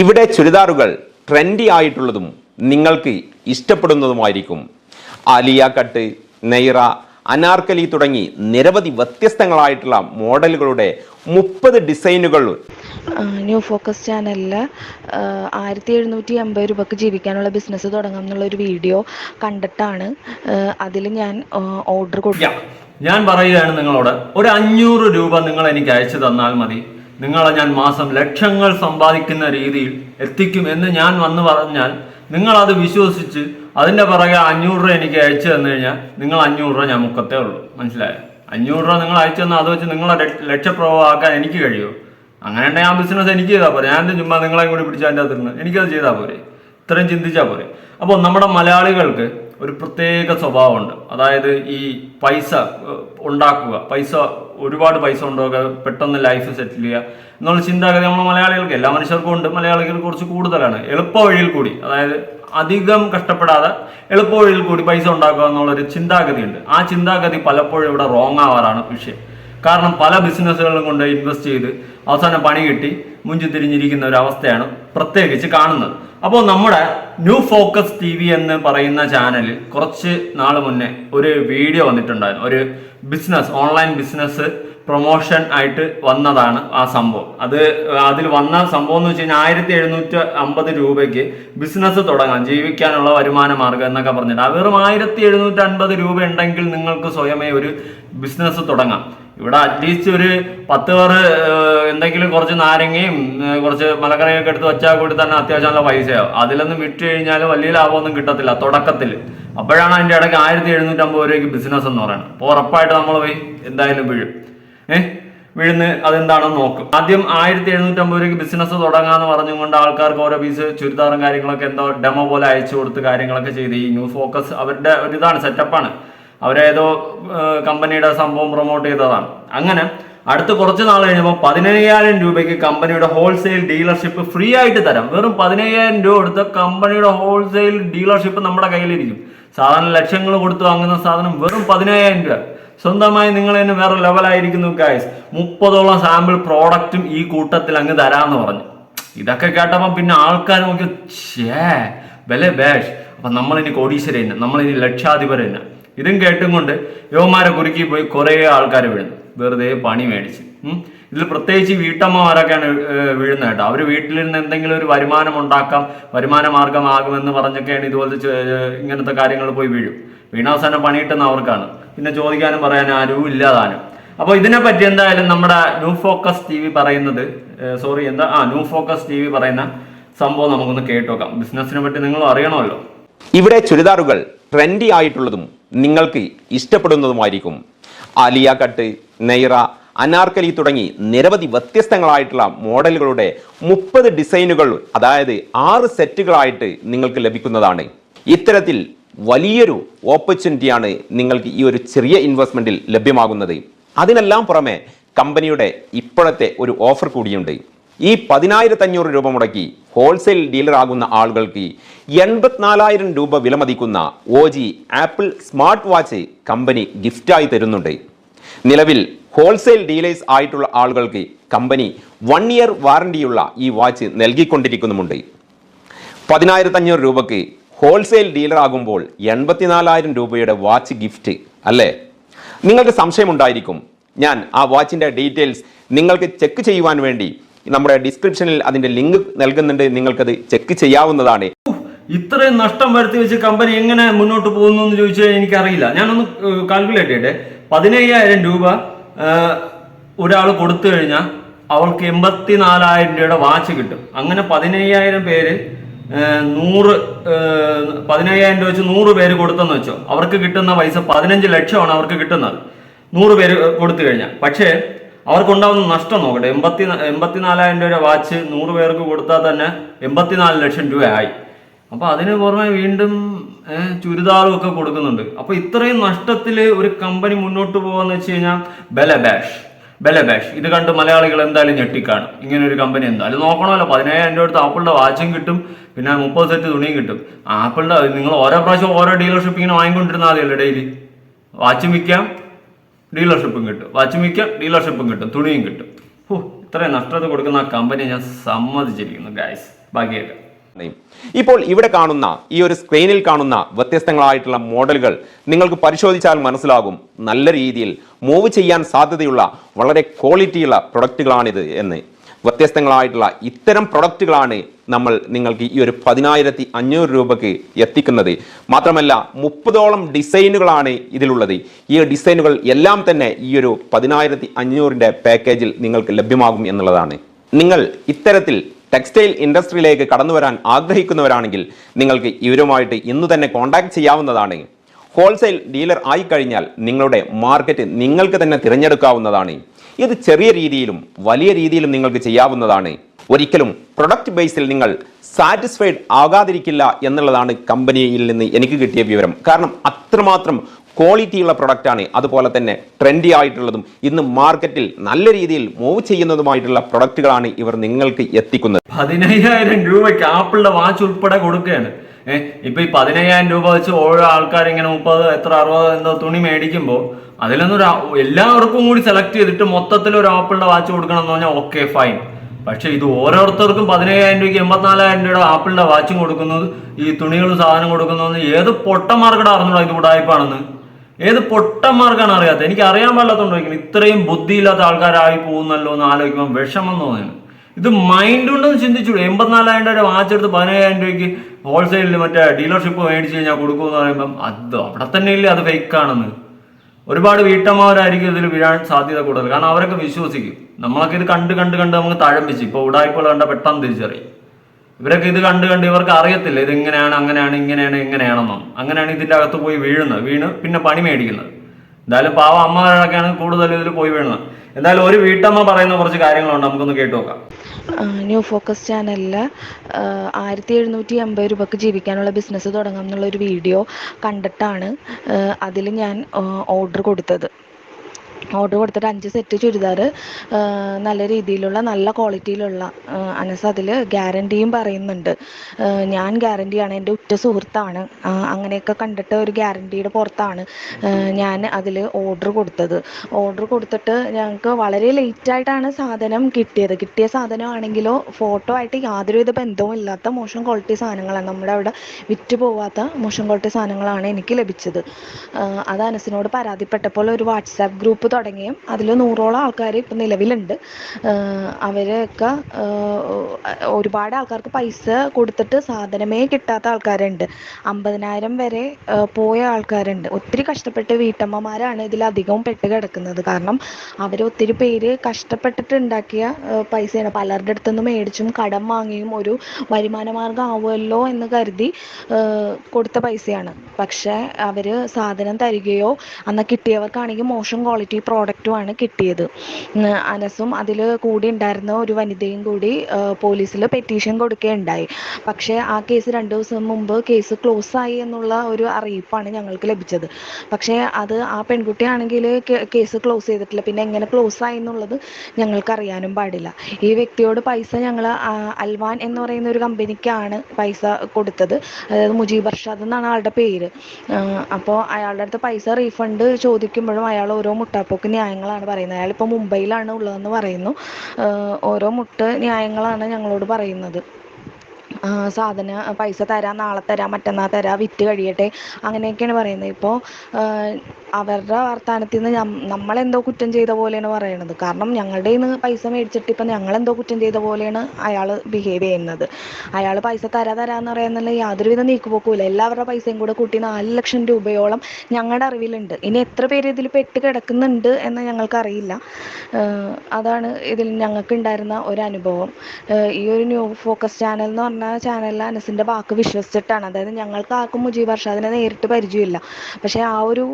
ഇവിടെ ചുരിദാറുകൾ ട്രെൻഡി ആയിട്ടുള്ളതും നിങ്ങൾക്ക് ഇഷ്ടപ്പെടുന്നതുമായിരിക്കും. ആലിയ കട്ട് നെയ്റ അനാർക്കലി തുടങ്ങി നിരവധി വ്യത്യസ്തങ്ങളായിട്ടുള്ള മോഡലുകളുടെ മുപ്പത് ഡിസൈനുകൾ. ന്യൂ ഫോക്കസ് ചാനലിൽ ആയിരത്തി എഴുന്നൂറ്റി അമ്പത് രൂപക്ക് ജീവിക്കാനുള്ള ബിസിനസ് തുടങ്ങാം എന്നുള്ളൊരു വീഡിയോ കണ്ടിട്ടാണ് അതിൽ ഞാൻ ഓർഡർ കൊടുക്കുക ഞാൻ പറയുകയാണ് നിങ്ങളോട് ഒരു അഞ്ഞൂറ് രൂപ നിങ്ങൾ എനിക്ക് അയച്ചു തന്നാൽ മതി. നിങ്ങളെ ഞാൻ മാസം ലക്ഷങ്ങൾ സമ്പാദിക്കുന്ന രീതിയിൽ എത്തിക്കും എന്ന് ഞാൻ വന്നു പറഞ്ഞാൽ നിങ്ങൾ അത് വിശ്വസിച്ച് അതിന്റെ പുറകെ അഞ്ഞൂറ് രൂപ എനിക്ക് അയച്ചു തന്നു കഴിഞ്ഞാൽ നിങ്ങൾ അഞ്ഞൂറ് രൂപ ഞാൻ മുക്കത്തേ ഉള്ളൂ. മനസ്സിലായോ? അഞ്ഞൂറ് രൂപ നിങ്ങൾ അയച്ചു തന്നാൽ അത് വെച്ച് നിങ്ങളെ ലക്ഷ- ലക്ഷപ്രഭമാക്കാൻ എനിക്ക് കഴിയുമോ അങ്ങനെ ഉണ്ടെങ്കിൽ ആ ബിസിനസ് എനിക്ക് ചെയ്താൽ പോരെ. ഞാൻ ചുമ്മാ നിങ്ങളെ കൂടി പിടിച്ചാൽ അതിന്റെ അകത്തിരുന്ന് എനിക്കത് ചെയ്താൽ പോരെ. ഇത്രയും ചിന്തിച്ചാൽ പോരെ. അപ്പോൾ നമ്മുടെ മലയാളികൾക്ക് ഒരു പ്രത്യേക സ്വഭാവമുണ്ട്. അതായത് ഈ പൈസ ഉണ്ടാക്കുക. പൈസ ഒരുപാട് പൈസ ഉണ്ടാക്കുക പെട്ടെന്ന് ലൈഫ് സെറ്റിൽ ചെയ്യുക. എന്നുള്ള ചിന്താഗതി നമ്മൾ മലയാളികൾക്ക് എല്ലാ മനുഷ്യർക്കും ഉണ്ട്. മലയാളികൾ കുറച്ച് കൂടുതലാണ്. എളുപ്പ വഴിയിൽ കൂടി അതായത് അധികം കഷ്ടപ്പെടാതെ എളുപ്പ വഴിയിൽ കൂടി പൈസ ഉണ്ടാക്കുക എന്നുള്ളൊരു ചിന്താഗതിയുണ്ട്. ആ ചിന്താഗതി പലപ്പോഴും ഇവിടെ റോങ് ആവാറാണ് വിഷയം. കാരണം പല ബിസിനസ്സുകളും കൊണ്ട് ഇൻവെസ്റ്റ് ചെയ്ത് അവസാനം പണി കിട്ടി മുഞ്ചി തിരിഞ്ഞിരിക്കുന്ന ഒരു അവസ്ഥയാണ് പ്രത്യേകിച്ച് കാണുന്നത്. അപ്പോൾ നമ്മുടെ ന്യൂ ഫോക്കസ് ടി വി എന്ന് പറയുന്ന ചാനലിൽ കുറച്ച് നാൾ മുന്നേ ഒരു വീഡിയോ വന്നിട്ടുണ്ടായിരുന്നു. ഒരു ബിസിനസ് ഓൺലൈൻ ബിസിനസ് പ്രൊമോഷൻ ആയിട്ട് വന്നതാണ് ആ സംഭവം. അത് അതിൽ വന്ന സംഭവം എന്ന് വെച്ച് കഴിഞ്ഞാൽ ആയിരത്തി എഴുന്നൂറ്റി അമ്പത് രൂപയ്ക്ക് ബിസിനസ് തുടങ്ങാം ജീവിക്കാനുള്ള വരുമാന മാർഗം എന്നൊക്കെ പറഞ്ഞിട്ട്. വെറും ആയിരത്തി എഴുന്നൂറ്റി അൻപത് രൂപ ഉണ്ടെങ്കിൽ നിങ്ങൾക്ക് സ്വയമേ ഒരു ബിസിനസ് തുടങ്ങാം. ഇവിടെ അറ്റ്ലീസ്റ്റ് ഒരു പത്ത് പേർ എന്തെങ്കിലും കുറച്ച് നാരങ്ങയും കുറച്ച് മലക്കറിയൊക്കെ എടുത്ത് വെച്ചാൽ കൂടി തന്നെ അത്യാവശ്യം നല്ല പൈസയാവും അതിലൊന്നും വിറ്റ് കഴിഞ്ഞാൽ വലിയ ലാഭമൊന്നും കിട്ടത്തില്ല തുടക്കത്തിൽ അപ്പോഴാണ് അതിന്റെ ഇടയ്ക്ക് ആയിരത്തി എഴുന്നൂറ്റമ്പത് രൂപയ്ക്ക് ബിസിനസ് എന്ന് പറയുന്നത്. അപ്പോൾ ഉറപ്പായിട്ട് നമ്മൾ പോയി എന്തായാലും വീഴും. ഏഹ് വീഴുന്ന് അതെന്താണെന്ന് നോക്കും. ആദ്യം ആയിരത്തി എഴുന്നൂറ്റമ്പത് രൂപയ്ക്ക് ബിസിനസ് തുടങ്ങാന്ന് പറഞ്ഞുകൊണ്ട് ആൾക്കാർക്ക് ഓരോ പീസ് ചുരിദാറും കാര്യങ്ങളൊക്കെ എന്തോ ഡെമോ പോലെ അയച്ചു കൊടുത്ത് കാര്യങ്ങളൊക്കെ ചെയ്ത് ഈ ന്യൂ ഫോക്കസ് അവരുടെ ഒരു ഇതാണ് സെറ്റപ്പാണ് അവരേതോ കമ്പനിയുടെ സംഭവം പ്രൊമോട്ട് ചെയ്തതാണ്. അങ്ങനെ അടുത്ത കുറച്ച് നാൾ കഴിഞ്ഞപ്പോൾ പതിനയ്യായിരം രൂപയ്ക്ക് കമ്പനിയുടെ ഹോൾസെയിൽ ഡീലർഷിപ്പ് ഫ്രീ ആയിട്ട് തരാം. വെറും പതിനയ്യായിരം രൂപ കൊടുത്ത കമ്പനിയുടെ ഹോൾസെയിൽ ഡീലർഷിപ്പ് നമ്മുടെ കയ്യിലിരിക്കും. സാധാരണ ലക്ഷങ്ങൾ കൊടുത്ത് വാങ്ങുന്ന സാധനം വെറും പതിനയ്യായിരം രൂപ. സ്വന്തമായി നിങ്ങൾ തന്നെ വേറെ ലെവലായിരിക്കുന്നു കായസ് മുപ്പതോളം സാമ്പിൾ പ്രോഡക്റ്റും ഈ കൂട്ടത്തിൽ അങ്ങ് തരാമെന്ന് പറഞ്ഞു. ഇതൊക്കെ കേട്ടപ്പോൾ പിന്നെ ആൾക്കാർ നോക്കി ഛേ വില ബേഷ്. അപ്പം നമ്മളിനി കോടീശ്വര തന്നെ നമ്മളിനി ലക്ഷാധിപർ തന്നെ. ഇതും കേട്ടും കൊണ്ട് യുവമാരെ കുറുക്കി പോയി കുറേ ആൾക്കാർ വീഴുന്നു. വെറുതെ പണി മേടിച്ച്. ഇതിൽ പ്രത്യേകിച്ച് വീട്ടമ്മമാരൊക്കെയാണ് വീഴുന്നത് കേട്ടോ. അവർ നിന്ന് എന്തെങ്കിലും ഒരു വരുമാനം ഉണ്ടാക്കാം വരുമാന മാർഗമാകുമെന്ന് പറഞ്ഞൊക്കെയാണ് ഇതുപോലത്തെ ഇങ്ങനത്തെ കാര്യങ്ങൾ പോയി വീഴും. വീണാവസാനം പണിയിട്ടുന്ന അവർക്കാണ്. പിന്നെ ചോദിക്കാനും പറയാനും ആരും ഇല്ലാതാനും. അപ്പോൾ ഇതിനെപ്പറ്റി എന്തായാലും നമ്മുടെ ന്യൂ ഫോക്കസ് ടി വി പറയുന്നത് സോറി എന്താ ആ ന്യൂ ഫോക്കസ് ടി വി പറയുന്ന സംഭവം നമുക്കൊന്ന് കേട്ടോക്കാം. ബിസിനസ്സിനെ പറ്റി നിങ്ങളും അറിയണമല്ലോ. ഇവിടെ ചുരിദാറുകൾ ട്രെൻഡി ആയിട്ടുള്ളതും നിങ്ങൾക്ക് ഇഷ്ടപ്പെടുന്നതുമായിരിക്കും. ആലിയ കട്ട് നെയ്റ അനാർക്കലി തുടങ്ങി നിരവധി വ്യത്യസ്തങ്ങളായിട്ടുള്ള മോഡലുകളുടെ മുപ്പത് ഡിസൈനുകൾ അതായത് ആറ് സെറ്റുകളായിട്ട് നിങ്ങൾക്ക് ലഭിക്കുന്നതാണ്. ഇത്തരത്തിൽ വലിയൊരു ഓപ്പർച്യൂണിറ്റിയാണ് നിങ്ങൾക്ക് ഈ ഒരു ചെറിയ ഇൻവെസ്റ്റ്മെന്റിൽ ലഭ്യമാകുന്നത്. അതിനെല്ലാം പുറമെ കമ്പനിയുടെ ഇപ്പോഴത്തെ ഒരു ഓഫർ കൂടിയുണ്ട്. ഈ പതിനായിരത്തി അഞ്ഞൂറ് രൂപ മുടക്കി ഹോൾസെയിൽ ഡീലർ ആകുന്ന ആളുകൾക്ക് എൺപത്തിനാലായിരം രൂപ വിലമതിക്കുന്ന O G Apple smart watch company ഗിഫ്റ്റായി തരുന്നുണ്ട്. നിലവിൽ ഹോൾസെയിൽ ഡീലേഴ്സ് ആയിട്ടുള്ള ആളുകൾക്ക് കമ്പനി വൺ ഇയർ വാറണ്ടിയുള്ള ഈ വാച്ച് നൽകിക്കൊണ്ടിരിക്കുന്നുമുണ്ട്. പതിനായിരത്തി അഞ്ഞൂറ് രൂപയ്ക്ക് ഹോൾസെയിൽ ഡീലർ ആകുമ്പോൾ എൺപത്തിനാലായിരം രൂപയുടെ വാച്ച് ഗിഫ്റ്റ് അല്ലേ? നിങ്ങൾക്ക് സംശയമുണ്ടായിരിക്കും. ഞാൻ ആ വാച്ചിന്റെ ഡീറ്റെയിൽസ് നിങ്ങൾക്ക് ചെക്ക് ചെയ്യുവാൻ വേണ്ടി നമ്മുടെ ഡിസ്ക്രിപ്ഷനിൽ അതിന്റെ ലിങ്ക് നൽകുന്നുണ്ട്. നിങ്ങൾക്കത് ചെക്ക് ചെയ്യാവുന്നതാണ്. ഇത്രയും നഷ്ടം വരുത്തി വെച്ച് കമ്പനി എങ്ങനെ മുന്നോട്ട് പോകുന്നു എന്ന് ചോദിച്ചാൽ എനിക്കറിയില്ല. ഞാനൊന്ന് കാൽക്കുലേറ്റ് ചെയ്യട്ടെ. പതിനയ്യായിരം രൂപ ഒരാൾ കൊടുത്തു കഴിഞ്ഞാൽ അവൾക്ക് എൺപത്തിനാലായിരം രൂപയുടെ വാച്ച് കിട്ടും. അങ്ങനെ പതിനയ്യായിരം പേര് നൂറ് പതിനയ്യായിരം രൂപ വെച്ച് നൂറ് പേര് കൊടുത്തെന്ന് വെച്ചോ. അവർക്ക് കിട്ടുന്ന പൈസ പതിനഞ്ച് ലക്ഷമാണ് അവർക്ക് കിട്ടുന്നത്. നൂറ് പേര് കൊടുത്തു കഴിഞ്ഞാൽ പക്ഷേ അവർക്കുണ്ടാവുന്ന നഷ്ടം നോക്കട്ടെ. എൺപത്തി എൺപത്തിനാലായിരം രൂപ വാച്ച് നൂറ് പേർക്ക് കൊടുത്താൽ തന്നെ എൺപത്തിനാല് ലക്ഷം രൂപയായി. അപ്പോൾ അതിന് പുറമെ വീണ്ടും ചുരിദാറും ഒക്കെ കൊടുക്കുന്നുണ്ട്. അപ്പൊ ഇത്രയും നഷ്ടത്തിൽ ഒരു കമ്പനി മുന്നോട്ട് പോകാന്ന് വെച്ച് കഴിഞ്ഞാൽ ബലബാഷ്. ബലബാഷ്. ഇത് കണ്ട് മലയാളികൾ എന്തായാലും ഞെട്ടിക്കാണും. ഇങ്ങനെ ഒരു കമ്പനി എന്തായാലും നോക്കണമല്ലോ. പതിനായിരം രൂപ അടുത്ത് ആപ്പിളിന്റെ വാച്ചും കിട്ടും. പിന്നെ മുപ്പത് സെറ്റ് തുണിയും കിട്ടും. ആപ്പിളിന്റെ നിങ്ങൾ ഓരോ പ്രാവശ്യം ഓരോ ഡീലർഷിപ്പ് ഇങ്ങനെ വാങ്ങിക്കൊണ്ടിരുന്നാൽ മതിയല്ലോ ഡെയിലി. വാച്ചും വിൽക്കാം. ഡീലർഷിപ്പും കിട്ടും. വാച്ച് വിൽക്കാം ഡീലർഷിപ്പും കിട്ടും. തുണിയും കിട്ടും. ഹോ ഇത്രയും നഷ്ടത കൊടുക്കുന്ന ആ കമ്പനി ഞാൻ സമ്മതിച്ചിരിക്കുന്നു ഗായ്സ് ബാക്കിയൊക്കെ ഇപ്പോൾ ഇവിടെ കാണുന്ന ഈ ഒരു സ്ക്രീനിൽ കാണുന്ന വ്യത്യസ്തങ്ങളായിട്ടുള്ള മോഡലുകൾ നിങ്ങൾക്ക് പരിശോധിച്ചാൽ മനസ്സിലാകും നല്ല രീതിയിൽ മൂവ് ചെയ്യാൻ സാധ്യതയുള്ള വളരെ ക്വാളിറ്റിയുള്ള പ്രൊഡക്റ്റുകളാണിത് എന്ന്. വ്യത്യസ്തങ്ങളായിട്ടുള്ള ഇത്തരം പ്രൊഡക്റ്റുകളാണ് നമ്മൾ നിങ്ങൾക്ക് ഈ ഒരു പതിനായിരത്തി അഞ്ഞൂറ് രൂപയ്ക്ക് എത്തിക്കുന്നത്. മാത്രമല്ല മുപ്പതോളം ഡിസൈനുകളാണ് ഇതിലുള്ളത്. ഈ ഡിസൈനുകൾ എല്ലാം തന്നെ ഈ ഒരു പതിനായിരത്തി അഞ്ഞൂറിന്റെ പാക്കേജിൽ നിങ്ങൾക്ക് ലഭ്യമാകും എന്നുള്ളതാണ്. നിങ്ങൾ ഇത്തരത്തിൽ ടെക്സ്റ്റൈൽ ഇൻഡസ്ട്രിയിലേക്ക് കടന്നു വരാൻ ആഗ്രഹിക്കുന്നവരാണെങ്കിൽ നിങ്ങൾക്ക് ഇവരുമായിട്ട് ഇന്ന് തന്നെ കോൺടാക്ട് ചെയ്യാവുന്നതാണ്. ഹോൾസെയിൽ ഡീലർ ആയിക്കഴിഞ്ഞാൽ നിങ്ങളുടെ മാർക്കറ്റ് നിങ്ങൾക്ക് തന്നെ തിരഞ്ഞെടുക്കാവുന്നതാണ്. ഇത് ചെറിയ രീതിയിലും വലിയ രീതിയിലും നിങ്ങൾക്ക് ചെയ്യാവുന്നതാണ്. ഒരിക്കലും പ്രൊഡക്റ്റ് ബേസിൽ നിങ്ങൾ സാറ്റിസ്ഫൈഡ് ആകാതിരിക്കില്ല എന്നുള്ളതാണ് കമ്പനിയിൽ നിന്ന് എനിക്ക് കിട്ടിയ വിവരം. കാരണം അത്രമാത്രം ക്വാളിറ്റിയുള്ള പ്രൊഡക്റ്റാണ് അതുപോലെ തന്നെ ട്രെൻഡി ആയിട്ടുള്ളതും ഇന്ന് മാർക്കറ്റിൽ നല്ല രീതിയിൽ മൂവ് ചെയ്യുന്നതുമായിട്ടുള്ള പ്രൊഡക്റ്റുകളാണ് ഇവർ നിങ്ങൾക്ക് എത്തിക്കുന്നത്. പതിനയ്യായിരം രൂപയ്ക്ക് ആപ്പിളിന്റെ വാച്ച് ഉൾപ്പെടെ കൊടുക്കുകയാണ്. ഏഹ് ഇപ്പൊ ഈ പതിനയ്യായിരം രൂപ വെച്ച് ഓരോ ആൾക്കാർ ഇങ്ങനെ മുപ്പത് എത്ര അറുപത് എന്തോ തുണി മേടിക്കുമ്പോൾ അതിലൊന്നും എല്ലാവർക്കും കൂടി സെലക്ട് ചെയ്തിട്ട് മൊത്തത്തിൽ ഒരു ആപ്പിളിന്റെ വാച്ച് കൊടുക്കണം എന്ന് പറഞ്ഞാൽ ഓക്കെ ഫൈൻ പക്ഷെ ഇത് ഓരോരുത്തർക്കും പതിനേഴായിരം രൂപയ്ക്ക് എൺപത്തിനാലായിരം രൂപയുടെ ആപ്പിളിന്റെ വാച്ചും കൊടുക്കുന്നത് ഈ തുണികളും സാധനം കൊടുക്കുന്നത് ഏത് പൊട്ടന്മാർക്കടെ അറിഞ്ഞൂടാ ഇത് ഉടായ്പാണെന്ന്? ഏത് പൊട്ടന്മാർക്കാണ് അറിയാത്തത്? എനിക്ക് അറിയാൻ പാടില്ലാത്തോണ്ടിരിക്കുന്നു ഇത്രയും ബുദ്ധിയില്ലാത്ത ആൾക്കാരായി പോകുന്നല്ലോ എന്ന് ആലോചിക്കുമ്പോൾ വിഷമം തോന്നുന്നു. ഇത് മൈൻഡ് ഉണ്ടെന്ന് ചിന്തിച്ചു എൺപത്തിനാലായിരം രൂപയുടെ വാച്ച് എടുത്ത് പതിനേഴായിരം രൂപയ്ക്ക് ഹോൾസെയിലിൽ മറ്റേ ഡീലർഷിപ്പ് മേടിച്ച് കഴിഞ്ഞാൽ കൊടുക്കുമെന്ന് പറയുമ്പം അത് അവിടെ തന്നെ ഇല്ലേ? അത് ഫേക്ക് ആണെന്ന്. ഒരുപാട് വീട്ടമ്മമാരായിരിക്കും ഇതിൽ വീഴാൻ സാധ്യത കൂടുതൽ. കാരണം അവരൊക്കെ വിശ്വസിക്കും. നമ്മളൊക്കെ ഇത് കണ്ട് കണ്ട് കണ്ട് നമുക്ക് തഴമ്പിച്ച് ഇപ്പോൾ ഉടായ്പകൾ കണ്ട പെട്ടെന്ന് തിരിച്ചറിയും. ഇവരൊക്കെ ഇത് കണ്ട് കണ്ട് ഇവർക്ക് അറിയത്തില്ല. ഇത് എങ്ങനെയാണ് അങ്ങനെയാണ് ഇങ്ങനെയാണ് ഇങ്ങനെയാണെന്നും. അങ്ങനെയാണ് ഇതിന്റെ അകത്ത് പോയി വീഴുന്നത്. വീണ് പിന്നെ പണി മേടിക്കുന്നത്. എന്തായാലും പാവ അമ്മമാരൊക്കെയാണ് കൂടുതൽ ഇതിൽ പോയി വീഴുന്നത് എന്തായാലും ഒരു വീട്ടമ്മ പറയുന്ന കുറച്ച് കാര്യങ്ങളുണ്ട്. നമുക്കൊന്ന് കേട്ടു നോക്കാം. ന്യൂ ഫോക്കസ് ചാനലിൽ ആയിരത്തി എഴുന്നൂറ്റി അമ്പത് രൂപക്ക് ജീവിക്കാനുള്ള ബിസിനസ് തുടങ്ങാം എന്നുള്ളൊരു വീഡിയോ കണ്ടിട്ടാണ് അതിൽ ഞാൻ ഓർഡർ കൊടുത്തത്. ഓർഡർ കൊടുത്തിട്ട് അഞ്ച് സെറ്റ് ചുരിദാർ നല്ല രീതിയിലുള്ള നല്ല ക്വാളിറ്റിയിലുള്ള അനസ് അതിൽ ഗ്യാരണ്ടിയും പറയുന്നുണ്ട്. ഞാൻ ഗ്യാരണ്ടിയാണ് എന്റെ ഉറ്റ സുഹൃത്താണ്. അങ്ങനെയൊക്കെ കണ്ടിട്ട് ഒരു ഗ്യാരണ്ടിയുടെ പുറത്താണ് ഞാൻ അതിൽ ഓർഡർ കൊടുത്തത്. ഓർഡർ കൊടുത്തിട്ട് ഞങ്ങൾക്ക് വളരെ ലേറ്റായിട്ടാണ് സാധനം കിട്ടിയത്. കിട്ടിയ സാധനമാണെങ്കിലോ ഫോട്ടോ ആയിട്ട് യാതൊരുവിധ ബന്ധവും ഇല്ലാത്ത മോശം ക്വാളിറ്റി സാധനങ്ങളാണ്. നമ്മുടെ അവിടെ വിറ്റ് പോവാത്ത മോശം ക്വാളിറ്റി സാധനങ്ങളാണ് എനിക്ക് ലഭിച്ചത്. അത് അനസിനോട് പരാതിപ്പെട്ടപ്പോൾ ഒരു വാട്സാപ്പ് ഗ്രൂപ്പ് തുടങ്ങിയും. അതിൽ നൂറോളം ആൾക്കാർ ഇപ്പം നിലവിലുണ്ട്. അവരൊക്കെ ഒരുപാട് ആൾക്കാർക്ക് പൈസ കൊടുത്തിട്ട് സാധനമേ കിട്ടാത്ത ആൾക്കാരുണ്ട്. അമ്പതിനായിരം വരെ പോയ ആൾക്കാരുണ്ട്. ഒത്തിരി കഷ്ടപ്പെട്ട് വീട്ടമ്മമാരാണ് ഇതിലധികവും പെട്ട് കിടക്കുന്നത്. കാരണം അവർ ഒത്തിരി പേര് കഷ്ടപ്പെട്ടിട്ട് ഉണ്ടാക്കിയ പൈസയാണ്. പലരുടെ അടുത്തു നിന്ന് മേടിച്ചും കടം വാങ്ങിയും ഒരു വരുമാന മാർഗം ആവുമല്ലോ എന്ന് കരുതി കൊടുത്ത പൈസയാണ്. പക്ഷേ അവർ സാധനം തരികയോ അന്ന് കിട്ടിയവർക്കാണെങ്കിൽ മോശം ക്വാളിറ്റി പ്രോഡക്റ്റുമാണ് കിട്ടിയത്. അനസും അതിൽ കൂടി ഉണ്ടായിരുന്ന ഒരു വനിതയും കൂടി പോലീസിൽ പെറ്റീഷൻ കൊടുക്കുകയുണ്ടായി. പക്ഷേ ആ കേസ് രണ്ട് ദിവസം മുമ്പ് കേസ് ക്ലോസ് ആയി എന്നുള്ള ഒരു അറിയിപ്പാണ് ഞങ്ങൾക്ക് ലഭിച്ചത്. പക്ഷേ അത് ആ പെൺകുട്ടിയാണെങ്കിൽ കേസ് ക്ലോസ് ചെയ്തിട്ടില്ല. പിന്നെ എങ്ങനെ ക്ലോസ് ആയി എന്നുള്ളത് ഞങ്ങൾക്ക് അറിയാനും പാടില്ല. ഈ വ്യക്തിയോട് പൈസ ഞങ്ങൾ അൽവാൻ എന്ന് പറയുന്ന ഒരു കമ്പനിക്കാണ് പൈസ കൊടുത്തത്. അതായത് മുജീബ് അർഷാദ് എന്നാണ് ആളുടെ പേര്. അപ്പോൾ അയാളുടെ അടുത്ത് പൈസ റീഫണ്ട് ചോദിക്കുമ്പോഴും അയാൾ ഓരോ മുട്ടാപ്പോക്ക് ന്യായങ്ങളാണ് പറയുന്നത്. അയാൾ ഇപ്പോൾ മുംബൈയിലാണ് ഉള്ളതെന്ന് പറയുന്നു. ഓരോ മുട്ട് ന്യായങ്ങളാണ് ഞങ്ങളോട് പറയുന്നത്. സാധന പൈസ തരാം നാളെ തരാം മറ്റന്നാൾ തരാം വിറ്റ് കഴിയട്ടെ അങ്ങനെയൊക്കെയാണ് പറയുന്നത്. ഇപ്പോൾ അവരുടെ വർത്തമാനത്തിൽ നിന്ന് നമ്മളെന്തോ കുറ്റം ചെയ്ത പോലെയാണ് പറയണത്. കാരണം ഞങ്ങളുടെ നിന്ന് പൈസ മേടിച്ചിട്ട് ഇപ്പം ഞങ്ങളെന്തോ കുറ്റം ചെയ്ത പോലെയാണ് അയാൾ ബിഹേവ് ചെയ്യുന്നത്. അയാൾ പൈസ തരാ തരാന്ന് പറയുന്നില്ല യാതൊരുവിധ നീക്കുപോക്കൂല എല്ലാവരുടെ പൈസയും കൂടെ കൂട്ടി നാല് ലക്ഷം രൂപയോളം ഞങ്ങളുടെ അറിവിലുണ്ട്. ഇനി എത്ര പേര് ഇതിൽ പെട്ട് കിടക്കുന്നുണ്ട് എന്ന് ഞങ്ങൾക്കറിയില്ല. അതാണ് ഇതിൽ ഞങ്ങൾക്ക് ഉണ്ടായിരുന്ന ഒരു അനുഭവം ഈ ഒരു ന്യൂ ഫോക്കസ് ചാനൽ എന്ന് പറഞ്ഞ ചാനലിൽ അനസിന്റെ വാക്ക് വിശ്വസിച്ചിട്ടാണ്. അതായത് ഞങ്ങൾക്ക് ആർക്കും മുജീബ് അർഷാദിനെ നേരിട്ട് പരിചയമില്ല. പക്ഷേ ആ ഒരു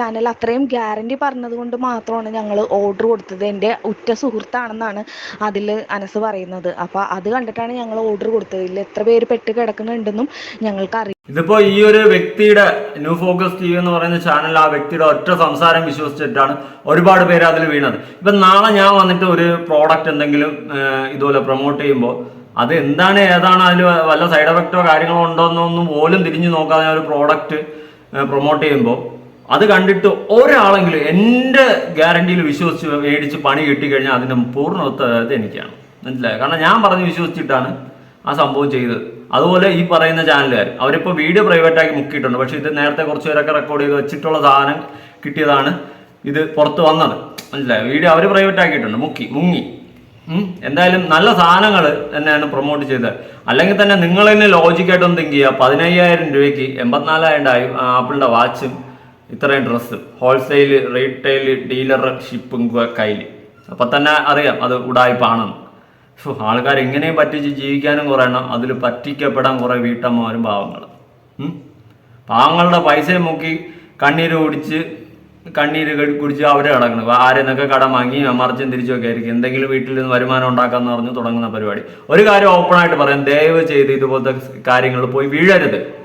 ചാനൽ അത്രയും ഗ്യാരണ്ടി പറഞ്ഞതുകൊണ്ട് മാത്രമാണ് ഞങ്ങൾ ഓർഡർ കൊടുത്തത്. എന്റെ ഉറ്റ സുഹൃത്താണെന്നാണ് അതിൽ അനസ് പറയുന്നത്. അപ്പോൾ അത് കണ്ടിട്ടാണ് ഞങ്ങൾ ഓർഡർ കൊടുത്തത്. ഇതിൽ എത്ര പേര് പെട്ട് കിടക്കുന്നുണ്ടെന്നും ഞങ്ങൾക്ക് അറിയാം ഇതിപ്പോ ഈ ഒരു വ്യക്തിയുടെ ന്യൂ ഫോക്കസ് ടി വി എന്ന് പറയുന്ന ചാനൽ ആ വ്യക്തിയുടെ ഒറ്റ സംസാരം വിശ്വസിച്ചിട്ടാണ് ഒരുപാട് പേര് അതിൽ വീണത്. ഇപ്പൊ നാളെ ഞാൻ വന്നിട്ട് ഒരു പ്രോഡക്റ്റ് എന്തെങ്കിലും ഇതുപോലെ പ്രൊമോട്ട് ചെയ്യുമ്പോൾ അത് എന്താണ് ഏതാണ് അതിൽ വല്ല സൈഡ് എഫക്റ്റോ കാര്യങ്ങളോ ഉണ്ടോ എന്നൊന്നും പോലും തിരിഞ്ഞു നോക്കാതെ ഒരു പ്രോഡക്റ്റ് പ്രൊമോട്ട് ചെയ്യുമ്പോൾ അത് കണ്ടിട്ട് ഒരാളെങ്കിലും എന്റെ ഗ്യാരണ്ടിയിൽ വിശ്വസിച്ച് മേടിച്ച് പണി കിട്ടിക്കഴിഞ്ഞാൽ അതിന്റെ പൂർണ ഉത്തരവാദിത്തം എനിക്കാണ്. മനസ്സിലായോ? കാരണം ഞാൻ പറഞ്ഞ് വിശ്വസിച്ചിട്ടാണ് ആ സംഭവം ചെയ്തത്. അതുപോലെ ഈ പറയുന്ന ചാനലുകാർ അവരിപ്പോൾ വീഡിയോ പ്രൈവറ്റാക്കി മുക്കിയിട്ടുണ്ട്. പക്ഷേ ഇത് നേരത്തെ കുറച്ച് പേരൊക്കെ റെക്കോർഡ് ചെയ്ത് വെച്ചിട്ടുള്ള സാധനം കിട്ടിയതാണ് ഇത് പുറത്ത് വന്നത്. മനസ്സിലായോ? വീഡിയോ അവർ പ്രൈവറ്റ് ആക്കിയിട്ടുണ്ട് മുക്കി മുങ്ങി. എന്തായാലും നല്ല സാധനങ്ങൾ തന്നെയാണ് പ്രൊമോട്ട് ചെയ്തത്. അല്ലെങ്കിൽ തന്നെ നിങ്ങൾ തന്നെ ലോജിക്കായിട്ടൊന്ന് തിങ്ക് ചെയ്യുക. പതിനയ്യായിരം രൂപയ്ക്ക് എൺപത്തിനാലായിരം ആപ്പിളിന്റെ വാച്ചും ഇത്രയും ഡ്രസ്സ്. ഹോൾസെയിൽ റീറ്റെയിൽ ഡീലർഷിപ്പും കയ്യിൽ അപ്പം തന്നെ അറിയാം അത് ഉടായ്പാണെന്ന്. സോ ആൾക്കാർ എങ്ങനെയും പറ്റിച്ച് ജീവിക്കാനും കുറേ എണ്ണം അതിൽ പറ്റിക്കപ്പെടാൻ കുറേ വീട്ടമ്മമാരും പാവങ്ങൾ പാവങ്ങളുടെ പൈസയും മുക്കി കണ്ണീര് കുടിച്ച് കണ്ണീര് കടി- കുടിച്ച് അവരെ കിടക്കണം ആരെന്നൊക്കെ കടം വാങ്ങി മറിച്ചും തിരിച്ചൊക്കെ ആയിരിക്കും. എന്തെങ്കിലും വീട്ടിൽ നിന്ന് വരുമാനം ഉണ്ടാക്കാന്ന് പറഞ്ഞ് തുടങ്ങുന്ന പരിപാടി. ഒരു കാര്യം ഓപ്പണായിട്ട് പറയാം. ദയവ് ചെയ്ത് ഇതുപോലത്തെ കാര്യങ്ങൾ പോയി വീഴരുത്.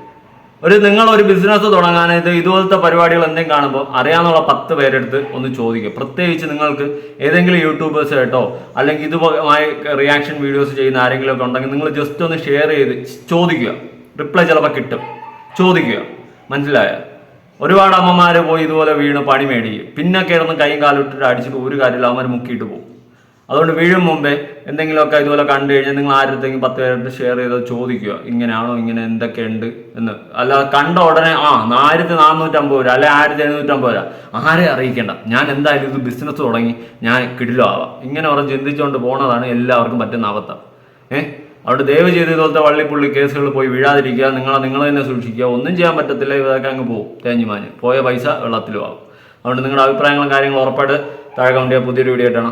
ഒരു നിങ്ങൾ ഒരു ബിസിനസ് തുടങ്ങാനായിട്ട് ഇതുപോലത്തെ പരിപാടികൾ എന്തെങ്കിലും കാണുമ്പോൾ അറിയാവുന്ന പത്ത് പേരെടുത്ത് ഒന്ന് ചോദിക്കുക പ്രത്യേകിച്ച് നിങ്ങൾക്ക് ഏതെങ്കിലും യൂട്യൂബേഴ്സ് കേട്ടോ അല്ലെങ്കിൽ ഇതുമായി റിയാക്ഷൻ വീഡിയോസ് ചെയ്യുന്ന ആരെങ്കിലും ഒക്കെ ഉണ്ടെങ്കിൽ നിങ്ങൾ ജസ്റ്റ് ഒന്ന് ഷെയർ ചെയ്ത് ചോദിക്കുക. റിപ്ലൈ ചിലപ്പോൾ കിട്ടും. ചോദിക്കുക. മനസ്സിലായ? ഒരുപാട് അമ്മമാർ പോയി ഇതുപോലെ വീണ് പണി മേടിക്കും പിന്നെ കിടന്ന് കൈയും കാലിട്ടിട്ട് അടിച്ചിട്ട് ഒരു കാര്യമില്ല അവന്മാർ മുക്കിയിട്ട് പോകും. അതുകൊണ്ട് വീഴും മുമ്പേ എന്തെങ്കിലുമൊക്കെ ഇതുപോലെ കണ്ടു കഴിഞ്ഞാൽ നിങ്ങൾ ആരുടെങ്കിലും പത്ത് പേരുടെ ഷെയർ ചെയ്ത് ചോദിക്കുക ഇങ്ങനെയാണോ ഇങ്ങനെ എന്തൊക്കെയുണ്ട് എന്ന്. അല്ല കണ്ട ഉടനെ ആ ആയിരത്തി നാനൂറ്റമ്പത് രൂപ അല്ലെ ആയിരത്തി എഴുന്നൂറ്റമ്പത് രൂപ. ആരെ അറിയിക്കേണ്ട. ഞാൻ എന്തായാലും ഇത് ബിസിനസ് തുടങ്ങി ഞാൻ കിടിലോ ആവാം ഇങ്ങനെ പറഞ്ഞ് ചിന്തിച്ചുകൊണ്ട് പോണതാണ് എല്ലാവർക്കും പറ്റുന്ന അബദ്ധം ഏഹ് അവിടെ ദയവ് ചെയ്ത് ഇതുപോലത്തെ വള്ളിപ്പുള്ളി കേസുകൾ പോയി വീഴാതിരിക്കുക. നിങ്ങളെ നിങ്ങൾ തന്നെ സൂക്ഷിക്കുക. ഒന്നും ചെയ്യാൻ പറ്റത്തില്ല. ഇതൊക്കെ അങ്ങ് പോകും തേഞ്ഞുമാഞ്ഞ് പോയ പൈസ വെള്ളത്തിലും ആവും. അതുകൊണ്ട് നിങ്ങളുടെ അഭിപ്രായങ്ങളും കാര്യങ്ങളും ഉറപ്പായിട്ട് താഴെ കൊണ്ടുപോയ പുതിയൊരു വീഡിയോ ആയിട്ടാണ്